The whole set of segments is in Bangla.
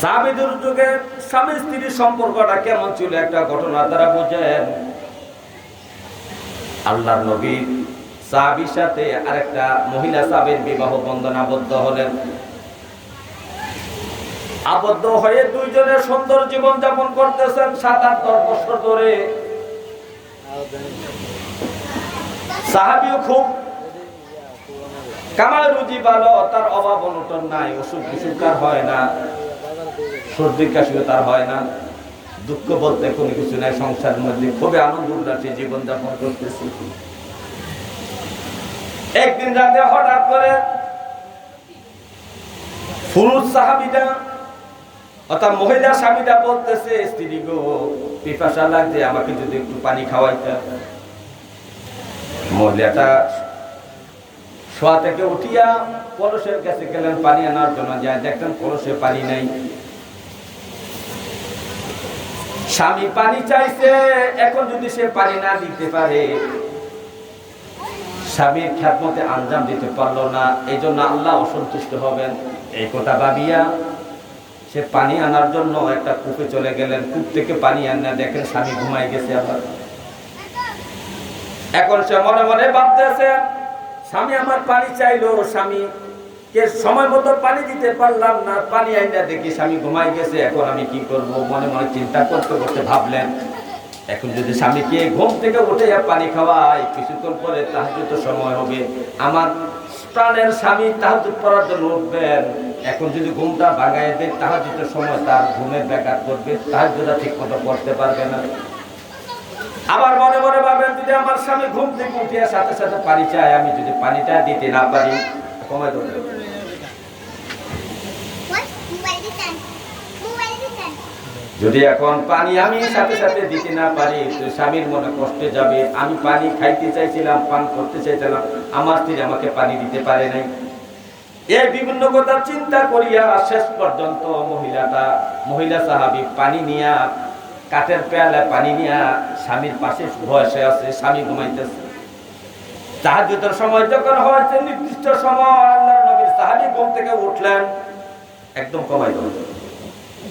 সাবিদুর যুগে স্বামী স্ত্রীর সম্পর্কটা কেমন ছিল একটা ঘটনা তারা বোঝেন। আল্লাহর নবী সাহাবির সাথে আরেকটা মহিলা সাহাবের বিবাহ বন্ধন আবদ্ধ হলেন। আবদ্ধ হয়ে দুইজনে সুন্দর জীবন যাপন করতেছেন সাত আট দশ বছর ধরে। সাহাবিও খুব কামাল রুজি ভালো তার অভাব অনটন নাই অসুখ বিসুখ হয় না। সর্দি কাশিও তার হয় না, দুঃখ বলতে কোনো কিছু নাই, সংসারের মধ্যে খুবই আনন্দ উল্লাসে জীবন যাপন করতেছি। একদিন রাতে হঠাৎ করে ফুরুজ সাহাবিটা অর্থাৎ মহিলা স্বামীটা বলতেছে, স্ত্রী গো, পিপাসা লাগছে, আমাকে যদি একটু পানি খাওয়াইতে। মহিলাটা শোয়া থেকে উঠিয়া কলসের কাছে গেলেন, পানি আনার জন্য। যায় দেখলেন কলসে পানি নাই। স্বামী পানি চাইছে, এখন যদি সে পানি না দিতে পারে, স্বামীর খ্যাতমতে আঞ্জাম দিতে পারল না এই জন্য আল্লাহ অসন্তুষ্ট হবেন। এই কথা ভাবিয়া সে পানি আনার জন্য একটা কূপে চলে গেলেন। কূপ থেকে পানি আনা দেখেন স্বামী ঘুমাই গেছে আবার। এখন সে মনে মনে ভাবতেছে, স্বামী আমার পানি চাইলো, স্বামী কে সময় মতো পানি দিতে পারলাম না, পানি আইনা দেখি স্বামী ঘুমাই গেছে, এখন আমি কি করব? মনে মনে চিন্তা করতে করতে ভাবলেন, এখন যদি স্বামীকে ঘুম থেকে উঠে পানি খাওয়াই, কিছুক্ষণ পরে তাহাজুত সময় হবে। আমার প্রাণের স্বামী তাহাজুত পড়ার জন্য উঠবেন, এখন যদি ঘুমটা ভাঙাই দেয় তাহাজুতের সময় তার ঘুমের ব্যাঘাত করবে তাহাজুদা ঠিক মতো করতে পারবে না। আবার মনে মনে ভাবেন, যদি আমার স্বামী ঘুম থেকে উঠিয়া সাথে সাথে পানি চায়, আমি যদি পানিটা দিতে না পারি কমাই দেবো যদি এখন পানি আমি সাথে সাথে দিতে না পারি স্বামীর মনে কষ্টে যাবে। আমি পানি খাইতে চাইছিলাম, পান করতে চাইছিলাম, আমার স্ত্রী আমাকে পানি দিতে পারে নাই। এই বিভিন্ন কথা চিন্তা করিয়া শেষ পর্যন্ত মহিলাটা, মহিলা সাহাবি পানি নিয়া, কাঠের পেয়ালে পানি নিয়া স্বামীর পাশে বসে আছে, স্বামী ঘুমাইতেছে। তাহাজুতের সময় যখন হয়েছে নির্দিষ্ট সময় আল্লাহ নবীর সাহাবি ঘুম থেকে উঠলেন, একদম কমাই দেবো একটু বড় হয়ে গেল কাছে।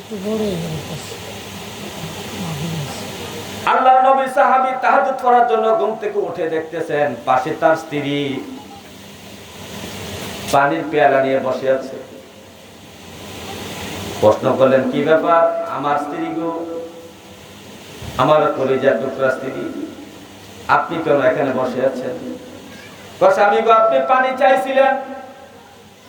আল্লাহ নবী সাহাবী তাহাজ্জুদ করার জন্য ঘুম থেকে উঠে দেখতেছেন, পাশে তার স্ত্রী পানির পেয়ালা নিয়ে বসে আছে। প্রশ্ন করলেন, কি ব্যাপার? আমার স্ত্রী গো, আমার কলিজার টুকরা স্ত্রী, আপনি কেন এখানে বসে আছেন? স্বামী গো, আপনি পানি চাইছিলেন?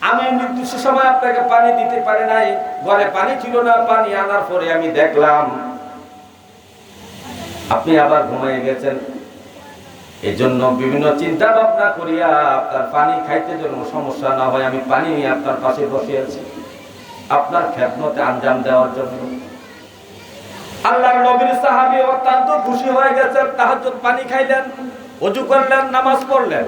আমি নির্দিষ্ট সময় আপনাকে পানি দিতে পারি নাই। ঘরে পানি ছিল না, পানি আনার পরে আমি দেখলাম আপনি আবার ঘুমিয়ে গেছেন। এই জন্য বিভিন্ন চিন্তা ভাবনা করিয়া আপনার পানি খাইতে জন্য সমস্যা না হয়, আমি পানি নিয়ে আপনার পাশে বসে আছি। আপনার খেদমতে আঞ্জাম দেওয়ার জন্য। আল্লাহর নবীর সাহাবী অত্যন্ত খুশি হয়ে গেছেন, তাহাজ্জুদ পানি খাইলেন ওযু করলেন, নামাজ পড়লেন।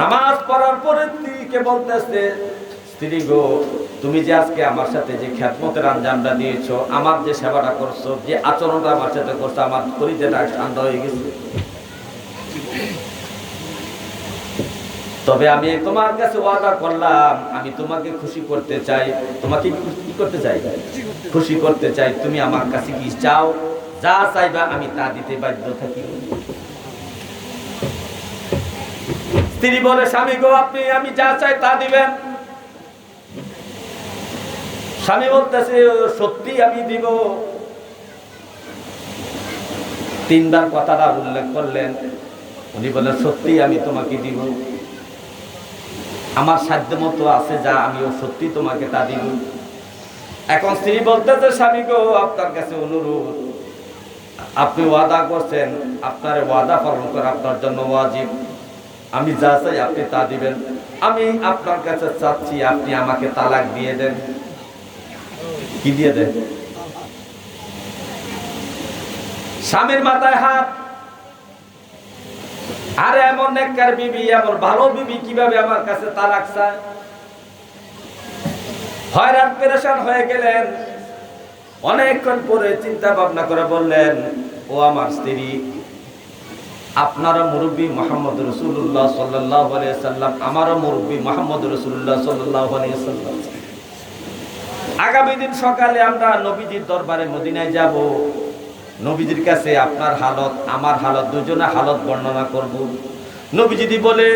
নামাজ পড়ার পরে স্ত্রীকে বলতেছে, স্ত্রী গো, তুমি যে আজকে আমার সাথে যে খ্যাতমতের আঞ্জামটা দিয়েছ, আমার যে সেবাটা করছ, যে আচরণটা আমার সাথে করছ, আমার শরীরটা শান্ত হয়ে গেছে। তবে আমি তোমার কাছে ওয়াদা করলাম, আমি তোমাকে খুশি করতে চাই। তোমাকে কি করতে চাই? খুশি করতে চাই, তুমি আমার কাছে কি চাও? যা চাইবা আমি তা দিতে বাধ্য থাকি। স্ত্রী বলে, স্বামী গো, আপনি, আমি যা চাই তা দিবেন। স্বামী বলতেছে, সত্যি আমি দিব। তিনবার কথাটা উল্লেখ করলেন। উনি বললেন সত্যি আমি তোমাকে দিব। আমার সাধ্য মতো আছে যা, আমিও সত্যি তোমাকে তা দিব। এখন স্ত্রী বলতেছে, স্বামী গো, আপনার কাছে অনুরোধ। আপনি ওয়াদা করছেন, আপনার ওয়াদা পালন করা আপনার জন্য ওয়াজিব। আমি যা চাই আপনি তা দিবেন। আমি আপনার কাছে চাচ্ছি আপনি আমাকে তালাক দিয়ে দেন। কি দিয়ে দেন? স্বামীর মাথায় হাত। আরে এমন নেককার বিবি, এমন ভালো বিবি কীভাবে আমার কাছে তালাক চায়? হয়রান, পেরেশান হয়ে গেলেন। অনেকক্ষণ পরে চিন্তা ভাবনা করে বললেন, ও আমার স্ত্রী আপনারও মুরব্বী মোহাম্মদ রসুল্লাহ সাল্লাহ সাল্লাম, আমারও মুরব্বী মোহাম্মদ রসুল্লাহ সাল্লাহ সাল্লাম। আগামী দিন সকালে আমরা নবীজির দরবারে মদিনায় যাব। নবীজির কাছে আপনার হালত, আমার হালত দুজনে হালত বর্ণনা করব। নবী যদি বলে,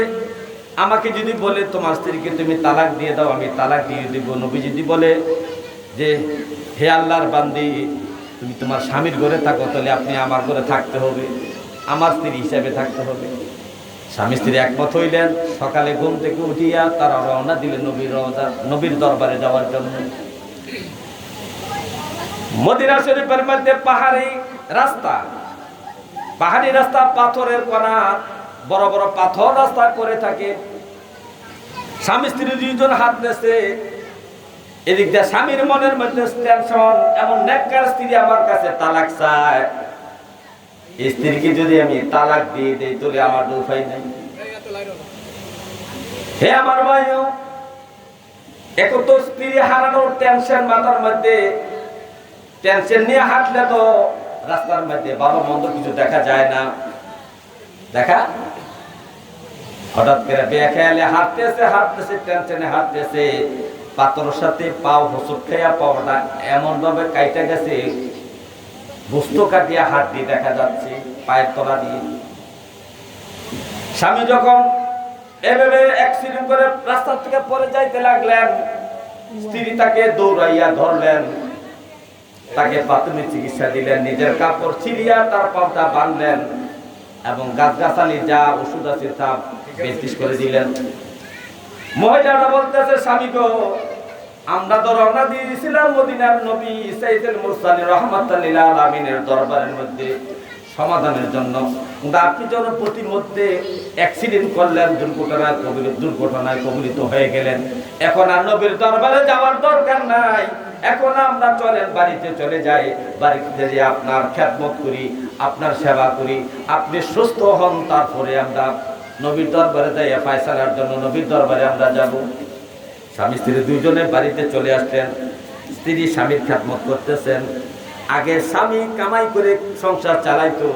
আমাকে যদি বলে, তোমার স্ত্রীকে তুমি তালাক দিয়ে দাও, আমি তালাক দিয়ে দেবো। নবী যদি বলে যে, হে আল্লাহর বান্দি, তুমি তোমার স্বামীর ঘরে থাকো, তাহলে আপনি আমার ঘরে থাকতে হবে। আমার স্ত্রী হিসাবে থাকতে হবে। স্বামী স্ত্রী একমত হইলেন, সকালে ঘুম থেকে উঠিয়া তারা রওনা দিলেন নবীর রওজা, নবীর দরবারে যাওয়ার জন্য। মদিনা শরীফের মধ্যে পাহাড়ি রাস্তা। পাহাড়ি রাস্তা, পাথরের কণা, বড় বড় পাথর রাস্তা করে থাকে। স্বামী স্ত্রী দুইজন হাত নেছে এদিক দিয়ে স্বামীর মনের মধ্যে টেনশন এমন নেককার স্ত্রী আমার কাছে তালাক চায়। স্ত্রীকে যদি আমি তালাক দিয়ে দেই, তাহলে আমার তো উপায় নাই। হে আমার ভাইও, এখন তো স্ত্রী হারানোর টেনশন মাথার মধ্যে। টেনশন নিয়ে হাঁটলে তো রাস্তার মধ্যে ভালো মন্দ কিছু দেখা যায় না। দেখা? হঠাৎ করে বেখেয়ালে হাঁটতেছে হাঁটতেছে টেনশনে হাঁটতেছে। পাথরের সাথে পাও হোসুর খেয়া পাওয়াটা এমন ভাবে কাইটা গেছে বস্তু কাটিয়া হাত দিয়ে দেখা যাচ্ছে, পায়ের তলা দিয়ে। স্বামী যখন এভাবে অ্যাক্সিডেন্ট করে রাস্তা থেকে পরে যাইতে লাগলেন, স্ত্রী তাকে দৌড়াইয়া ধরলেন। তাকে প্রাথমিক চিকিৎসা দিলেন, নিজের কাপড় ছিড়িয়া তার পাটা বাঁধলেন এবং গাছগাছালি যা ওষুধ আছে তা বেশিস করে দিলেন। মহিলাটা বলতেছে, স্বামী গো আমরা তো রওনা দিয়ে দিয়েছিলাম মদিনার নবী সাইদুল মুরসালি রহমাতুল্লিল আলামিনের দরবারের মধ্যে সমাধানের জন্য। কিন্তু আপনি যখন প্রতিমধ্যে অ্যাক্সিডেন্ট করলেন, দুর্ঘটনায় কবির দুর্ঘটনায় কবলিত হয়ে গেলেন। এখন আর নবীর দরবারে যাওয়ার দরকার নাই। এখন আমরা চলেন, বাড়িতে চলে যাই। বাড়িতে যে আপনার খ্যাতমত করি, আপনার সেবা করি। আপনি সুস্থ হন, তারপরে আমরা নবীর দরবারে যাই ফায়সালার জন্য নবীর দরবারে আমরা যাব। স্বামী স্ত্রী দুইজনে বাড়িতে চলে আসলেন। স্ত্রী স্বামীর খ্যাতমত করতেছেন। আগে স্বামী কামাই করে সংসার চালাইতো।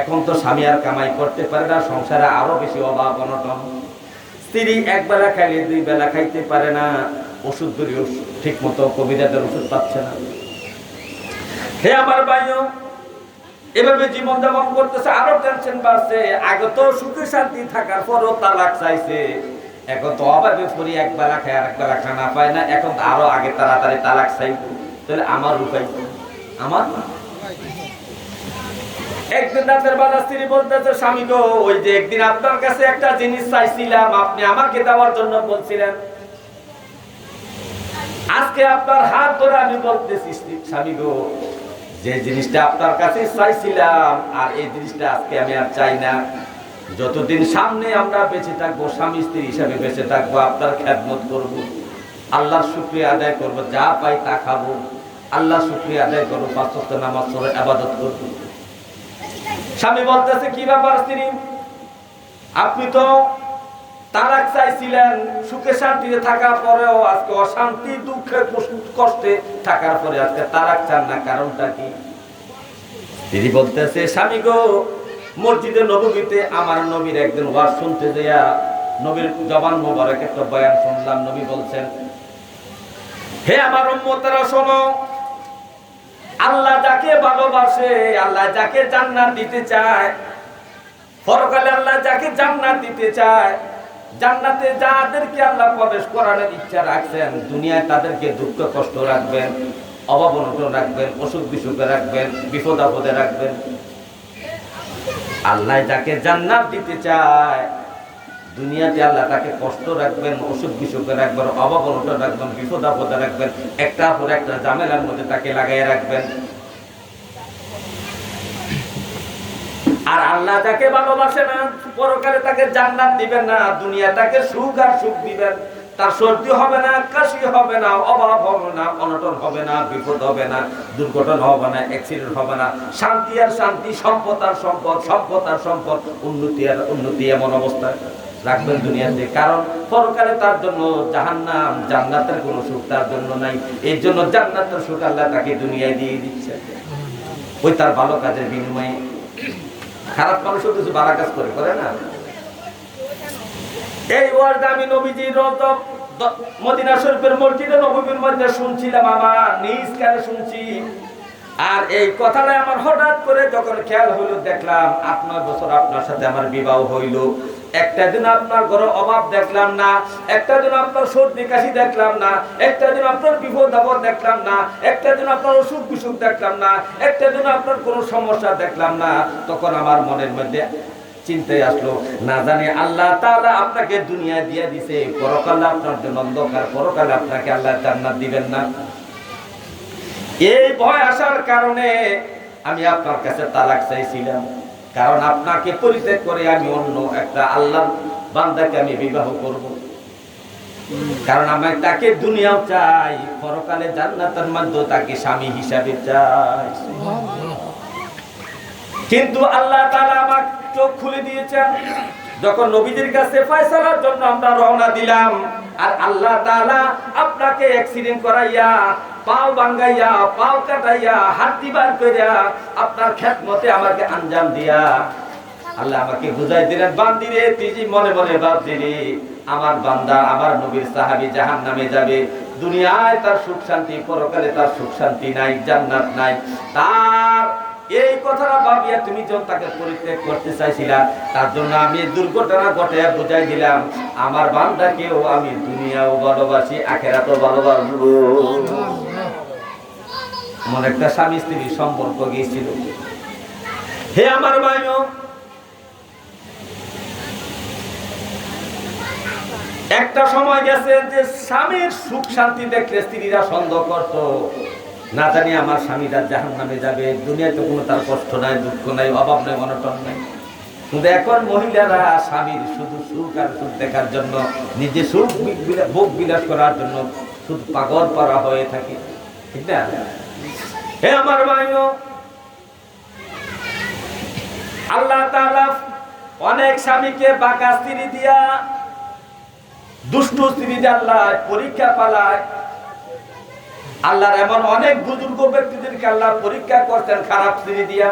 এখন তো স্বামী আর কামাই করতে পারে না, সংসারে আরও বেশি অভাব, অনটন। স্ত্রী এক বেলা খাইলে দুই বেলা খাইতে পারে না। ওষুধ ধরে ঠিক মতো কবিরাদের ওষুধ পাচ্ছে না। হে আমার ভাইও, এভাবে জীবন যাপন করতেছে, আরও টেনশন বাড়ছে। আগে তো সুখে শান্তি থাকার পরও তালাক চাইছে। এখন তো অভাবে পরি এক বেলা খায় আর এক বেলা খানা পায় না, এখন তো আরও আগে তাড়াতাড়ি তালাক চাইব। তাহলে আমার উপায় আমার? একদিন স্ত্রী বলতেছে, স্বামী গো, ওই যে একদিন আপনার কাছে একটা জিনিস চাইছিলাম, আপনি আমাকে দেওয়ার জন্য বলছিলেন। আজকে আপনার হাত ধরে আমি বলতেছি, স্বামী গো, যে জিনিসটা আপনার কাছে চাইছিলাম, আর এই জিনিসটা আজকে আমি আর চাই না। যতদিন সামনে আমরা বেঁচে থাকব, স্বামী স্ত্রী হিসাবে বেঁচে থাকব, আপনার খ্যাতমত করব, আল্লাহর শুক্রিয়া আদায় করব, যা পাই তা খাব আল্লাহ শুক্রিয়া আদায় করব, পাঁচ ওয়াক্ত নামাজ পড়ে আবাদত করব। স্বামী বলতেছে, কি ব্যাপার স্ত্রী? আপনি তো তারাক চাইছিলেন, সুখে শান্তিতে থাকার পরেও আজকে অশান্তি, দুঃখে কষ্টে থাকার পরে আজকে তারাক চান না, কারণটা কি? দিদি বলতেছে, স্বামী গো মসজিদে নবীতে আমার নবীর একদিন ওয়াজ শুনতে দেয়া নবীর জবান মোবারক একটা বয়ান শুনলাম, নবী বলছেন, হে আমার উম্মতেরা, শোনো, আল্লাহ যাকে ভালোবাসে, আল্লাহ যাকে জান্নাত দিতে চায়, পরকালে আল্লাহ যাকে জান্নাত দিতে চায়, জান্নাতে যাদেরকে আল্লাহ প্রবেশ করানোর ইচ্ছা রাখছেন, দুনিয়ায় তাদেরকে দুঃখ, কষ্ট রাখবেন, অভাব অনটন রাখবেন অসুখ বিসুখে রাখবেন বিপদ আপদে রাখবেন আল্লাহ যাকে জান্নাত দিতে চায়, দুনিয়াতে আল্লাহ তাকে কষ্ট রাখবেন, অসুখ বিসুখে রাখবেন অভাব রাখবেন, বিপদ আপদে রাখবেন, একটা পর একটা জামেলার মধ্যে তাকে লাগাই রাখবেন। আর আল্লাহ তাকে ভালোবাসে না, পরকালে তাকে জান্নাত দিবেন না, দুনিয়া তাকে সুখ আর সুখ দিবেন। তার সর্দি হবে না, কাশি হবে না, অভাব হবে না, অনটন হবে না, বিপদ হবে না, দুর্ঘটনা হবে না অ্যাক্সিডেন্ট হবে না। শান্তি আর শান্তি, সম্পদ আর সম্পদ সম্পদ আর সম্পদ, উন্নতি আর উন্নতি এমন অবস্থায় রাখবেন দুনিয়াতে কারণ পরকালে তার জন্য জাহান্নাম, জান্নাতের কোনো সুখ তার জন্য নাই। এই জন্য জান্নাতের সুখ আল্লাহ তাকে দুনিয়ায় দিয়ে দিচ্ছে। ওই তার ভালো কাজের বিনিময়ে খারাপ মানুষও কিছু বাড়া কাজ করে করে না? এই ওয়ার্ড আমি নবীজির রত মদিনা শরীফের মসজিদে নবীর মধ্যে শুনছিলাম আমার, নিজ কানে শুনছি। আর এই কথাটা আমার হঠাৎ করে যখন খেয়াল হইল দেখলাম আট, নয় বছর আপনার সাথে আমার বিবাহ হইল। একটা দিন আপনার ঘরে অভাব দেখলাম না, একটা দিন আপনার সর্দি কাশি দেখলাম না, একটা দিন আপনার বিপদ আপদ দেখলাম না, একটা দিন আপনার অসুখ বিসুখ দেখলাম না, একটা দিন আপনার কোনো সমস্যা দেখলাম না। তখন আমার মনের মধ্যে চিন্তায় আসলো। না জানি আল্লাহ তাআলা আপনাকে দুনিয়া দিয়ে দিছে। পরকালে আপনার জন্য অন্ধকার পরকালে আপনাকে আল্লাহ জান্নাত দিবেন না। এই ভয় আসার কারণে আমি আপনার কাছে তালাক চাইছিলাম। কারণ আপনাকে পরিত্যাগ করে আমি অন্য একটা আল্লাহ বান্দাকে আমি বিবাহ করব। কারণ আমি তাকে দুনিয়াও চাই পরকালে জান্নাতের মধ্যে তাকে স্বামী হিসাবে চাই। কিন্তু আল্লাহ তাআলা আমার চোখ খুলে দিয়েছেন। যখন নবীজির কাছে ফয়সালার জন্য আমরা রওনা দিলাম, আর আল্লাহ তাআলা আপনাকে অ্যাক্সিডেন্ট করাইয়া, পাও ভাঙ্গাইয়া, পাও কাটাইয়া, হাড্ডি বার কইরা আপনার খেদমতে আমাকে আঞ্জাম দিয়া। আল্লাহ আমাকে বুঝাই দিলেন বান্দিরে যে মনে মনে বাদ দিলি আমার বান্দা, আমার নবীর সাহাবী জাহান নামে যাবে। দুনিয়ায় তার সুখ শান্তি, পরকালে তার সুখ শান্তি নাই, জান্নাত নাই। তার এই কথাটা ভাবিয়া তুমি যখন তাকে পরিত্যাগ করতে চাইছিলা, তার জন্য আমি দুর্ঘটনা ঘটে বুঝাই দিলাম, আমার বান্দাকেও আমি দুনিয়াও ভালোবাসি আখেরাতও ভালোবাসবো। আমার একটা স্বামী স্ত্রীর সম্পর্ক গিয়েছিল। হে আমার ভাইও, একটা সময় গেছে যে স্বামীর সুখ শান্তি দেখলে স্ত্রীরা সন্দেহ করত। না জানি আমার স্বামীরা জাহান নামে যাবে দুনিয়াতে কোনো তার কষ্ট নাই, দুঃখ নাই, অভাব নাই, অনটন নাই। কিন্তু এখন মহিলারা স্বামীর শুধু সুখ আর সুখ দেখার জন্য, নিজে সুখ ভোগ বিলাস করার জন্য শুধু পাগল পারা হয়ে থাকে। ঠিক না? হে আমার ভাইও, আল্লাহ তাআলা অনেক স্বামীকে বাঁকা স্ত্রী দিয়া, দুষ্ট স্ত্রী আল্লাহ পরীক্ষা পালায়। আল্লাহর এমন অনেক বুজুর্গ ব্যক্তিদেরকে আল্লাহ পরীক্ষা করছেন, খারাপ স্ত্রী দিয়া।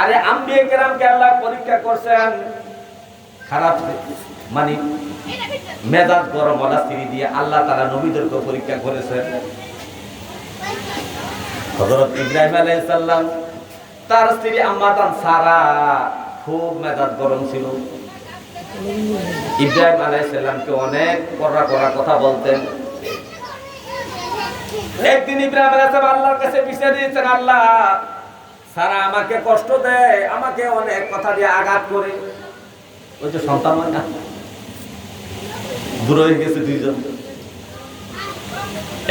আরে আম্বিয়ে কেরামকে আল্লাহ পরীক্ষা করছেন, খারাপ মানে মেজাজ গরম ওলা স্ত্রী দিয়ে আল্লাহ তারা নবীদেরকে পরীক্ষা করেছেন হযরত ইব্রাহিম আলাইহিস সালাম, তার স্ত্রী আম্মাতান সারা খুব মেজাজ গরম ছিল। ইব্রাহিম আলাইহিস সালামকে অনেক কড়া কড়া কথা বলতেন। একদিন ইব্রাহিম আলাইহিস আল্লাহর কাছে বিচার দিয়েছেন, আল্লাহ, সারা আমাকে কষ্ট দেয় আমাকে অনেক কথা দিয়ে আঘাত করে। ওই যে সন্তান হয় না? দূর হয়ে গেছে দুইজন।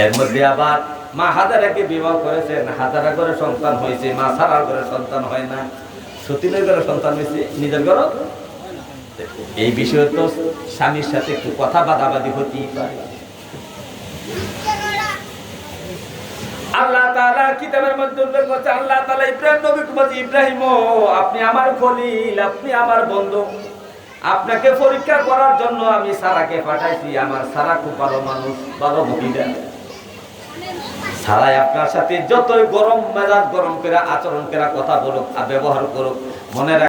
এর মধ্যে আবার মা হাজারাকে বিবাহ করেছেন হাজারা করে সন্তান হয়েছে, মা সারার করে সন্তান হয় না। সতীনের ঘরে সন্তান হয়েছে, নিজের ঘর? এই বিষয়ে তো স্বামীর সাথে একটু কথা বাদাবাদি হতেই পারে। আল্লাহ তাআলা কিতাবের মধ্যে উল্লেখ করছে আল্লাহ তাআলা ইব্রাহিম নবীকে বলছে ইব্রাহিম আপনি আমার খলিল, আপনি আমার বন্ধু। আপনাকে পরীক্ষা করার জন্য আমি সারাকে পাঠাইছি, আমার সারা খুব ভালো মানুষ, ভালো মহিলা। সারাই আপনার সাথে যতই গরম মেজাজ গরম করে আচরণ করে কথা বলুক আর ব্যবহার করুক, মনে